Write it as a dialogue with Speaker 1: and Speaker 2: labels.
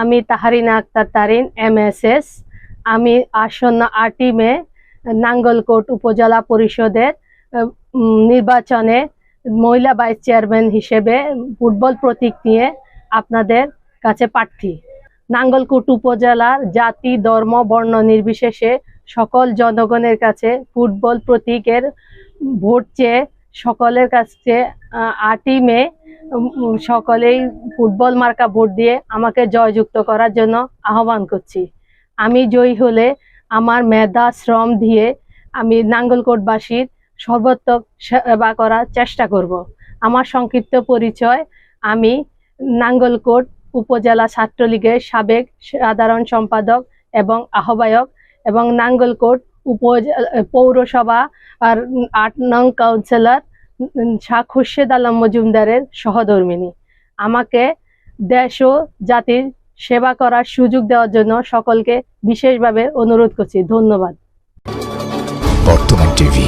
Speaker 1: আমি Taharina Akhter Tarin M S S আমি আসন্ন আটই মে নাঙ্গলকোট উপজেলা পরিষদের নির্বাচনে মহিলা ভাইস চেয়ারম্যান হিসেবে ফুটবল প্রতীক নিয়ে আপনাদের কাছে প্রার্থী। নাঙ্গলকোট উপজেলার জাতি, ধর্ম, বর্ণ নির্বিশেষে সকল জনগণের কাছে ফুটবল প্রতীকের ভোট চেয়ে সকলের কাছে আটই মে সকলেই ফুটবল মার্কা ভোট দিয়ে আমাকে জয়যুক্ত করার জন্য আহ্বান করছি। আমি জয়ী হলে আমার মেধা, শ্রম দিয়ে আমি নাঙ্গলকোটবাসীর সর্বাত্মক সেবা করার চেষ্টা করব। আমার সংক্ষিপ্ত পরিচয়, আমি নাঙ্গলকোট উপজেলা ছাত্রলীগের সাবেক সাধারণ সম্পাদক এবং আহ্বায়ক এবং নাঙ্গলকোট উপজেলা পৌরসভা আর আট নং কাউন্সিলর শাহ খুরশেদ আলম মজুমদারের সহধর্মিনী আমাকে দেশ ও জাতির সেবা করার সুযোগ দেওয়ার জন্য সকলকে বিশেষভাবে অনুরোধ করছি। ধন্যবাদ।
Speaker 2: বর্তমান টিভি।